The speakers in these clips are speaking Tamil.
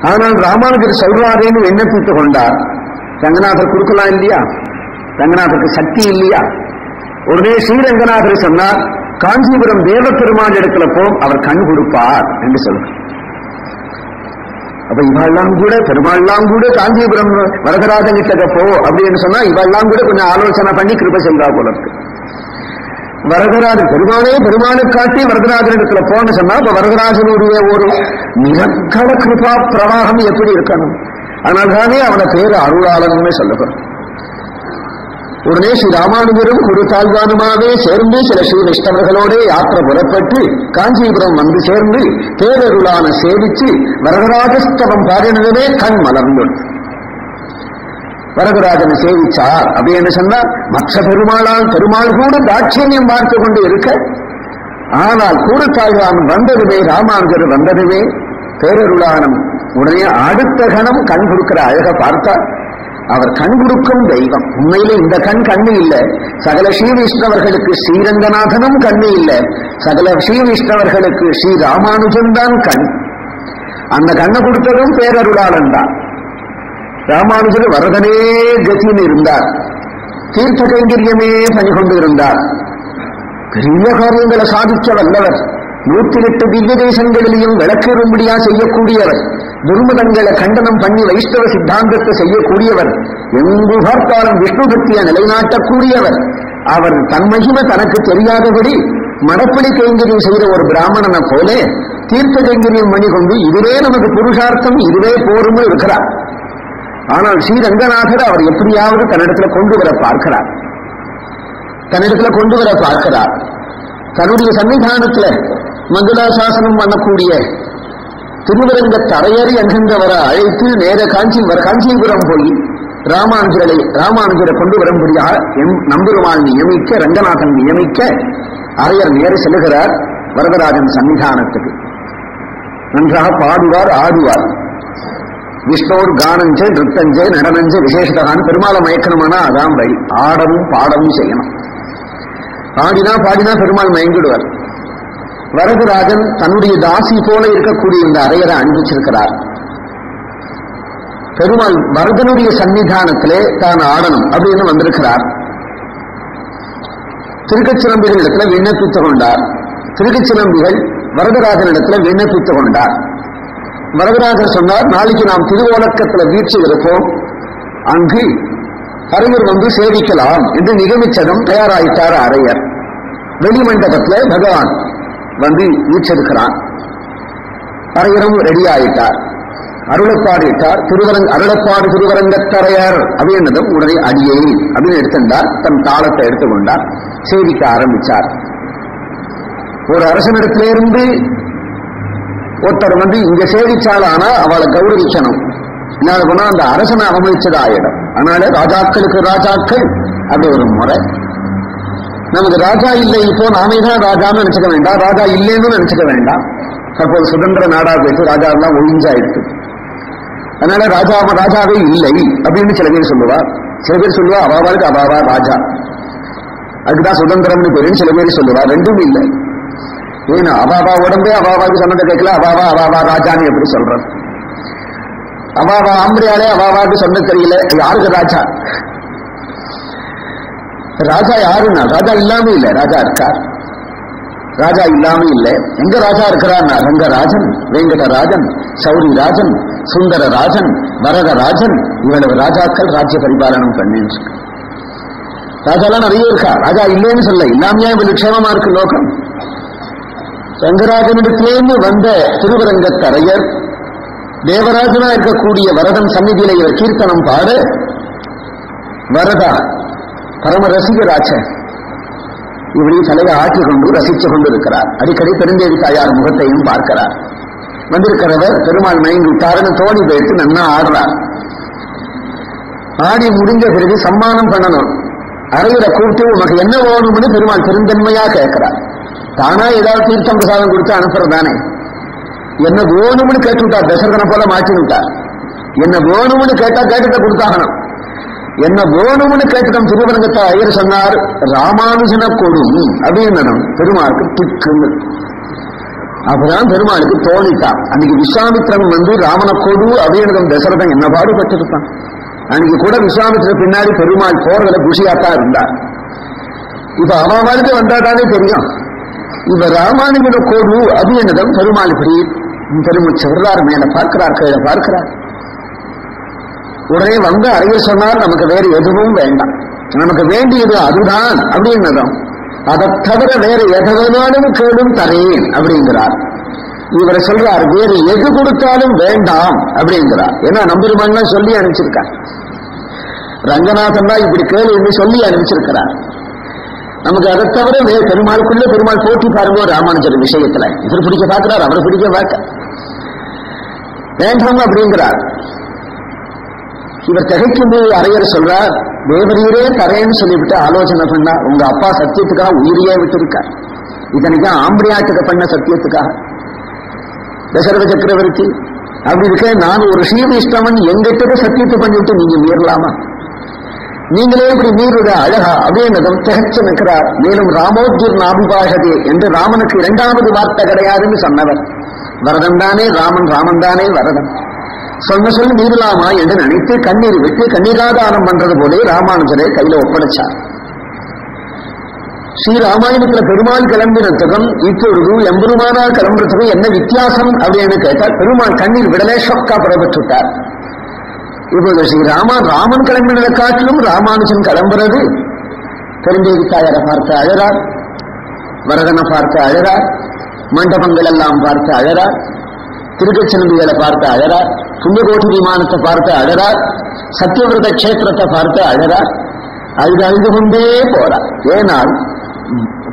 ஆனால் ராமானுஜர் சொல்றாரேன்னு விண்ணப்பித்துக் கொண்டார். ரங்கநாதர் கொடுக்கலாம் இல்லையா? ரங்கநாதருக்கு சக்தி இல்லையா? உடனே ஸ்ரீரங்கநாதர் சொன்னார் காஞ்சிபுரம் தேவ பெருமாள் இடத்துல போம் அவர் கண் கொடுப்பார் என்று சொல்றார். அப்ப இவெல்லாம் கூட பெருமாள்லாம் கூட காஞ்சிபுரம் வரதராஜன் கிட்ட போ அப்படின்னு சொன்னா இவெல்லாம் கூட கொஞ்சம் ஆலோசனை பண்ணி கிருப செல்றா போல இருக்கு. வரதராஜன் பெருமானே பெருமானை காட்டி வரதராஜன் போன சொன்னா இப்ப வரதராஜனுடைய ஒரு நிரக்கல கிருபா பிரவாகம் எப்படி இருக்கணும்? அதனால்தானே அவனை பேர் அருளாளன்னு சொல்லுகிறோம் உடனே ஸ்ரீ ராமானுஜரும் குரு தாழ்வானுமாவே சேர்ந்து சில ஸ்ரீ வைஷ்ணவர்களோட யாத்திரை புறப்பட்டு காஞ்சிபுரம் வந்து சேர்ந்து பேரருளான சேவிச்சு வரதராஜஸ்தவம் பாடினதுமே கண் மலர்ந்தது. வரகுராஜன் சேவிச்சார் அப்படின்னு சொன்னா மற்ற பெருமாளால் பெருமாள் கூட தாட்சியம் பார்த்து கொண்டு இருக்க. ஆனால் கூடத்தாழ்வான் வந்ததுமே ராமானுஜர் வந்ததுமே பேரருளானம். உடனே அடுத்த கணம் கண் கொடுக்கிற அழக பார்த்தா அவர் கண் கொடுக்கும் தெய்வம். உண்மையிலே இந்த கண் கண்ணு இல்ல. சகல ஸ்ரீ வைஷ்ணவர்களுக்கு ஸ்ரீரங்கநாதனும் கண்ணு இல்ல. சகல ஸ்ரீ வைஷ்ணவர்களுக்கு ஸ்ரீ ராமானுஜன் தான் கண். அந்த கண்ணை கொடுத்ததும் பேரருளாளன் தான். ராமானுஜர் வரதனே கத்தின்னு இருந்தார். தீர்த்த கைங்கரியமே பணிகொண்டு இருந்தார் பெரிய காரியங்களை சாதிக்க வல்லவர் நூத்தி எட்டு திவ்ய தேசங்களிலையும் விளக்கேறும்படியா செய்யக்கூடியவர் துர்மதங்களை கண்டனம் பண்ணி வைஷ்ணவ சித்தாந்தத்தை செய்யக்கூடியவர் எங்கு பார்த்தாலும் விஷ்ணு பக்தியை நிலைநாட்டக்கூடியவர். அவர் தன்மகிமை தனக்கு தெரியாதபடி மடப்படி கைங்கரியம் செய்த ஒரு பிராமணனை போல தீர்த்த கைங்கரியம் பண்ணி கொண்டு இதுவே நமக்கு புருஷார்த்தம் இதுவே போரும் இருக்கிறார். ஆனால் ஸ்ரீரங்கநாதர் அவர் எப்படியாவது தன்னிடத்துல கொண்டு வர பார்க்கிறார். தன்னிடத்துல கொண்டு வர பார்க்கிறார். தன்னுடைய சன்னிதானத்துல மங்களாசாசனம் பண்ணக்கூடிய திருவரங்க தரையறி என்கின்றவரை அழைத்து நேர காஞ்சி வர காஞ்சிபுரம் போய் ராமானுஜரை ராமானுஜரை கொண்டு வரும்படியாக எம் நம்பெருமாள் நியமிக்க ரங்கநாதன் நியமிக்க அரையர் நேர செல்லுகிறார் வரதராஜன் சன்னிதானத்துக்கு. நன்றாக பாடுவார் ஆடுவார். விஷ்ணோர் கானஞ்ச நிறுத்தஞ்ச நடனஞ்ச விசேஷதான் பெருமாளை மயக்கணுமானா? அதான் வழி. ஆடவும் பாடவும் செய்யணும். ஆடினா பாடினா பெருமாள் மயங்கிடுவார். வரதராஜன் தன்னுடைய தாசி போல இருக்கக்கூடிய இந்த அறையரை அனுப்பிச்சிருக்கிறார் பெருமாள் வரதனுடைய சன்னிதானத்திலே தான் ஆடணும் அப்படின்னு வந்திருக்கிறார். திருக்கச்சிலம்பிகள் இடத்துல விண்ணப்பித்துக் கொண்டார். திருக்கச்சிலம்பிகள் வரதராஜனிடத்துல விண்ணப்பித்துக் கொண்டார். வரதராஜர் சொன்னார் நாளைக்கு நாம் திருவோலக்கத்துல வீழ்ச்சி இருப்போம் அங்கு அரையர் வந்து சேவிக்கலாம் என்று நிகமிச்சதும் தயாராயிட்டார் அரையர். வெளிமண்டபத்தில் பகவான் வந்து வீச்சிருக்கிறான் அரையரும் ரெடி ஆயிட்டார். அருளப்பாடிட்டார் திருவரங் அருளப்பாடு திருவரங்கத்தரையர் அப்படின்னதும் உடனே அடியே அப்படின்னு எடுத்திருந்தார் தன் தாளத்தை எடுத்துக்கொண்டார். சேவிக்க ஆரம்பிச்சார். ஒரு அரசனிடத்திலிருந்து ஒருத்தர் வந்து இங்க சேவிச்சாலானா அவளை கௌரவிக்கணும். என்ன பண்ணா அந்த அரசனை அவமதிச்சது ஆயிடும் அதனால ராஜாக்களுக்கு ராஜாக்கள் அப்படி ஒரு முறை. நமக்கு ராஜா இல்லை இப்போ நாமே தான் ராஜான்னு நினைச்சுக்க வேண்டாம். ராஜா இல்லைன்னு நினைச்சுக்க வேண்டாம். தற்போது சுதந்திர நாடா போயிட்டு ராஜா எல்லாம் ஒழிஞ்சாயிடுச்சு அதனால ராஜா ராஜாவே இல்லை அப்படின்னு சில பேர் சொல்லுவா. சில பேர் சொல்லுவா அவாவாளுக்கு அவாவா ராஜா. அதுக்குதான் சுதந்திரம்னு பேருன்னு சில பேர் சொல்லுவா. ரெண்டும் இல்லை. ஏன்னா அபாபா உடம்பே அபாபாவுக்கு சொன்னதை கேட்கல அபாபா அபாபா ராஜான்னு எப்படி சொல்றது? அபாபா ஆம்பரையாலே அபாபாவுக்கு சொன்ன தெரியல. யாருக்கு ராஜா? ராஜா யாருன்னா? ராஜா இல்லாம இல்ல. ராஜா இருக்கார். ராஜா இல்லாம இல்ல. எங்க ராஜா இருக்கிறார்னா? ரங்கராஜன் வெங்கடராஜன் சௌரி ராஜன் சுந்தர ராஜன் வரத ராஜன் இவ்வளவு ராஜாக்கள் ராஜ்ய பரிபாலனம் பண்ணின்னு ராஜாலாம் நிறைய இருக்கா? ராஜா இல்லைன்னு சொல்ல இல்லாமையா இவ்வளவு க்ஷேமமா இருக்கு லோகம்? ரங்கராஜனிடத்திலேருந்து வந்த திருவரங்கத்தரையர் தேவராஜனா இருக்கக்கூடிய வரதன் சந்நிதியில இவர் கீர்த்தனம் பாடு வரதா பரம ரசிகராச்ச இப்படி தலையை ஆட்டி கொண்டு ரசித்துக் கொண்டிருக்கிறார். அடிக்கடி பெருந்தேவி தாயார் முகத்தையும் பார்க்கிறார். வந்திருக்கிறவர் பெருமாள் மயங்கி விட்டாருன்னு தோணி போயிட்டு நன்னா ஆடுறார். ஆடி முடிஞ்ச பிறகு சம்மானம் பண்ணணும். அறையில கூப்பிட்டு உனக்கு என்ன வேணும்னு பெருமாள் பெருந்தன்மையா கேட்கிறார். தானா ஏதாவது தீர்த்தம் பிரசாதம் கொடுத்து அனுப்புறதானே என்ன வேணும்னு கேட்டு விட்டா தசரதனை போல மாற்றி விட்டார் என்ன வேணும்னு கேட்டா கேட்டதை கொடுத்தாகணும். என்ன வேணும்னு கேட்டுட்டோம் திருவரங்கத்தை ஐயர் சொன்னார் ராமானுஜன கொடும் அப்படின்னு பெருமாளுக்கு திக்குன்னு. அப்பதான் பெருமாளுக்கு தோணிட்டான் அன்னைக்கு விஸ்வாமித்ரன் வந்து ராமனை கொடு அப்படின்னு தசரதன் என்ன பாடுபட்டிருப்பான் அன்னைக்கு கூட விஸ்வாமித்திர பின்னாடி பெருமாள் போறதுல குஷியாத்தான் இருந்தார். இப்ப அவன் வாழ்க்கை வந்தாதானே தெரியும். இவ ராமானுஜன கோடு அபியனதம் பெருமாள் இப்படி பெருமாள் செவரார் என பார்க்கிறார் கீழே பார்க்கிறார். உடனே வந்து அறிய சொன்னால் நமக்கு வேறு எதுவும் வேண்டாம். நமக்கு வேண்டியது அதுதான் அப்படின்னதும். அதை தவிர வேற எதை வேணாலும் கேளும் தரேன் அப்படிங்கிறார். இவரை சொல்றார் வேறு எது கொடுத்தாலும் வேண்டாம் அப்படிங்கிறார். ஏன்னா நம்பெருமான் சொல்லி அனுப்பிச்சிருக்கார். ரங்கநாதன் தான் இப்படி கேளு என்று சொல்லி அனுப்பிச்சிருக்கிறார். நமக்கு அதை தவிர வேறு பெருமாளுக்குள்ள பெருமாள் போட்டி பாருங்க ராமானுஜர் விஷயத்துல. இவர் பிடிக்க பார்க்கிறார் அவர் பிடிக்க பார்க்க. வேண்டாம் அப்படிங்கிறார். இவர் திகைக்கும் போது அரையர் சொல்றார் தேவரீரே தரேன்னு சொல்லிவிட்டு ஆலோசனை பண்ணா உங்க அப்பா சத்தியத்துக்காக உயிரியே விட்டிருக்கார். இத்தனைக்கும் ஆம்படியாட்டுக்கு பண்ண சத்தியத்துக்காக. தசரத சக்கரவர்த்தி அப்படி இருக்க நான் ஒரு ஸ்ரீவிஷ்ணவன் எங்கிட்ட சத்தியத்தை பண்ணிவிட்டு நீங்க உயரலாமா? நீங்களே இப்படி நீருட அழகா அப்படின்னதும் திகச்சு நிற்கிறார். மேலும் ராமோஜிர் நாபிபாகதே என்று ராமனுக்கு இரண்டாவது வார்த்தை கிடையாதுன்னு சொன்னவர். வரதன் தானே ராமன் ராமன் தானே வரதன். சொன்ன சொல்லி நீரலாமா என்று நினைத்து கண்ணீர் விட்டு கண்ணீராதானம் பண்றது போலே ராமானுஜரை கையில ஒப்படைச்சார். ஸ்ரீராமாயணத்துல பெருமாள் கிளம்பினத்துக்கும் இப்பொழுது எம்பெருமானால் கிளம்புறதுக்கும் என்ன வித்தியாசம் அப்படின்னு கேட்டால் பெருமாள் கண்ணீர் விடலே ஷொக்கா புறப்பட்டுட்டார் இப்போது ஸ்ரீ ராமா ராமன் கிளம்பினதை காட்டிலும் ராமானுஜன் கிளம்புறது பெருந்தேவி தாயாரை பார்த்து அழறார் வரதனை பார்த்து அழறார் மண்டபங்கள் எல்லாம் பார்த்து அழறார் திருக்கச்சனம்பிகளை பார்த்து அழறார் புண்ணியகோட்டி விமானத்தை பார்த்து அழறார் சத்தியவிரத கஷேத்திரத்தை பார்த்து அழறார் அழுது அழுது கொண்டே போறார். ஏனால்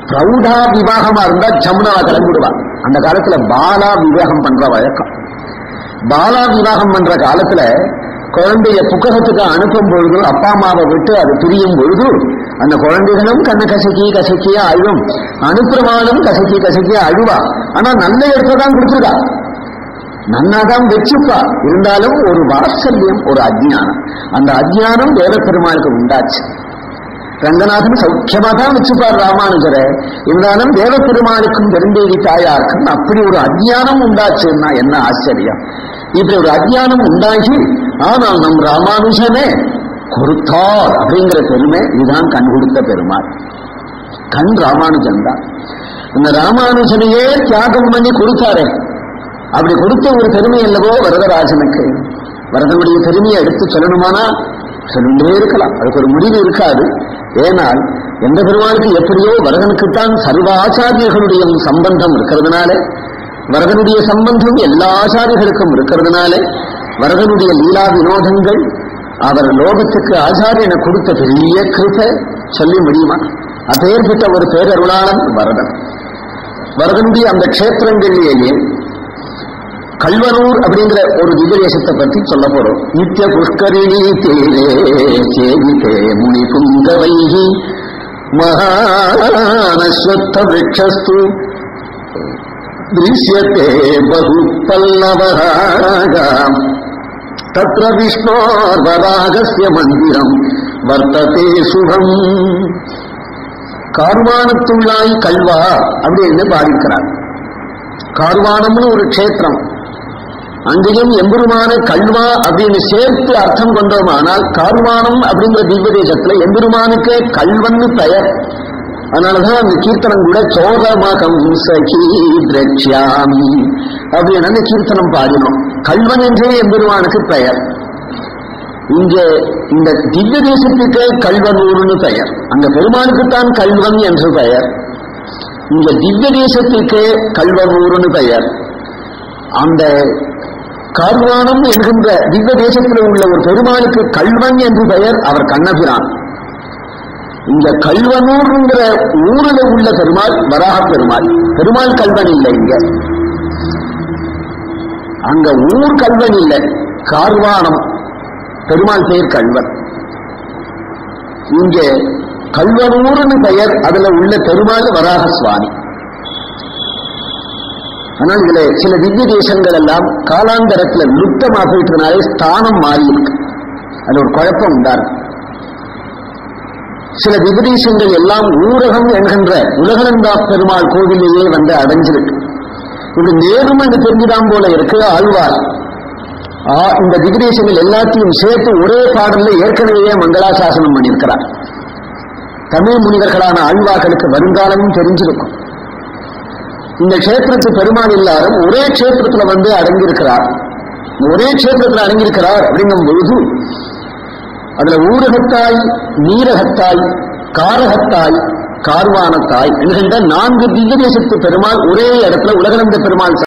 பிரௌடா விவாகமா இருந்தா ஜமுனாவை கிளம்பிடுவான் அந்த காலத்துல பாலா விவாகம் பண்ற வழக்கம். பாலா விவாகம் பண்ற காலத்துல குழந்தைய புக்ககத்துக்கு அனுப்பும் பொழுது அப்பா அம்மாவை விட்டு அது பிரியும் பொழுது அந்த குழந்தைகளும் கண்ணை கசக்கி கசக்கியா அழும் அனுப்புறவாளும் கசக்கி கசக்கியா அழுவா. ஆனா நல்ல இடத்தை தான் கொடுத்துருக்கா. நன்னாதான் வச்சுப்பா. இருந்தாலும் ஒரு வாத்சல்யம் ஒரு அஜ்ஞானம். அந்த அஜ்ஞானம் தேவப்பெருமாளுக்கு உண்டாச்சு. ரங்கநாதன் சௌக்கியமா தான் வச்சுப்பார் ராமானுஜரை. இருந்தாலும் தேவப்பெருமாளுக்கும் பெருந்தேவி தாயாருக்கும் அப்படி ஒரு அஜ்ஞானம் உண்டாச்சுன்னா என்ன ஆச்சரியம்? இப்படி ஒரு அஜ்ஞானம் உண்டாகி ஆனால் நம் ராமானுஜனே கொடுத்தார் அப்படிங்கிற பெருமை இதுதான் கண் கொடுத்த பெருமாள். கண் ராமானுஜன் தான் இந்த ராமானுஜனையே தியாகம் பண்ணி கொடுத்தாரே. அப்படி கொடுத்த ஒரு பெருமை அல்லவோ வரதராஜனுக்கு. வரதனுடைய பெருமையை எடுத்து சொல்லணுமானா? சொல்லிட்டே இருக்கலாம். அதுக்கு ஒரு முடிவு இருக்காது. ஏனால் எந்த பெருமாளுக்கு எப்படியோ வரதனுக்குத்தான் சர்வ ஆச்சாரியர்களுடைய சம்பந்தம் இருக்கிறதுனால வரதனுடைய சம்பந்தம் எல்லா ஆச்சாரியர்களுக்கும் இருக்கிறதுனால வரதனுடைய லீலா வினோதங்கள் அவர் லோகத்துக்கு ஆச்சாரியன கொடுத்த பெரிய கிருப்பை சொல்லி முடியுமா? அப்பெயர் பெற்ற ஒரு பேரருளாளன் வரதன். வரதனுடைய அந்த க்ஷேத்திரங்களிலேயே கல்வனூர் அப்படிங்கிற ஒரு திவ்யதேசத்தை பத்தி சொல்ல போறோம். நித்திய புஷ்கரிணி தேரே சேவிதே முனி புங்கவைகி மகானஸ்வத்த விரக்ஷஸ்து. திருஷ்யத்தே பகு பல்லவராகாம் तत्र विष्णोर्वरागस्य मन्दिरम् वर्तते சுகம் கார்வானத்துள்ளாய் கல்வா அப்படின்னு பாதிக்கிறார் கார்வானம்னு ஒரு க்ஷேத்திரம் அங்கேயும் எம்பெருமான கல்வா அப்படின்னு சேர்த்து அர்த்தம் கொண்டோமானால் கார்வானம் அப்படிங்கிற திவ்ய தேசத்துல எம்பெருமானுக்கே கல்வன்னு பெயர் அதனாலதான் அந்த கீர்த்தனம் கூட சோதமகம் சகி திரட்சியாமி அப்படின்னு அந்த கீர்த்தனம் பாடினோம் கல்வன் என்றே எம்பெருமானுக்கு பெயர். இங்கே இந்த திவ்ய தேசத்துக்கே கல்வனூர்னு பெயர். அங்க பெருமானுக்குத்தான் கல்வன் என்று பெயர். இங்க திவ்ய தேசத்துக்கே கல்வனூர்னு பெயர். அந்த கார்வானம் என்கின்ற திவ்ய தேசத்தில் உள்ள ஒரு பெருமானுக்கு கல்வன் என்று பெயர் அவர் கண்ணபிரான். இந்த கல்வனூர்ங்கிற ஊரில் உள்ள பெருமாள் வராக பெருமாள். பெருமாள் கல்வன் இல்லை இங்க. அங்க ஊர் கல்வன் இல்லை. கார்வானம். பெருமாள் பெயர் கல்வன். இங்கே கல்வனூர்னு பெயர் அதுல உள்ள பெருமாள் வராக சுவாமி ஆனால் இதுல சில திவ்ய தேசங்கள் எல்லாம் காலாந்தரத்துல லுப்தமாகிட்டதுனாலே ஸ்தானம் மாறி இருக்கு. அது ஒரு குழப்பம் உண்டாரு சில விபதேசங்கள் எல்லாம் ஊரகம் என்கின்ற உலகநந்தா பெருமாள் கோவிலேயே வந்து அடைஞ்சிருக்கு. இது நேரும் அங்கு தெரிஞ்சுதான் போல இருக்கு ஆழ்வார். ஆ, இந்த திகிரேசங்கள் எல்லாத்தையும் சேர்த்து ஒரே பாடல்ல ஏற்கனவே மங்களாசாசனம் பண்ணியிருக்கிறார். தமிழ் முனிவர்களான ஆழ்வார்களுக்கு வருங்காலமும் தெரிஞ்சிருக்கும். இந்த கஷேத்திரத்து பெருமாள் எல்லாரும் ஒரே கஷேத்திரத்துல வந்து அடங்கியிருக்கிறார். ஒரே கஷேத்திரத்தில் அடங்கியிருக்கிறார் அப்படிங்கும் பொழுது அதுல ஊரகத்தாய் நீரகத்தாய் காரகத்தாய் கார்வான தாய். என்கின்ற நான்கு திவ்ய தேசத்து பெருமாள் ஒரே இடத்துல உலகளந்த பெருமாள்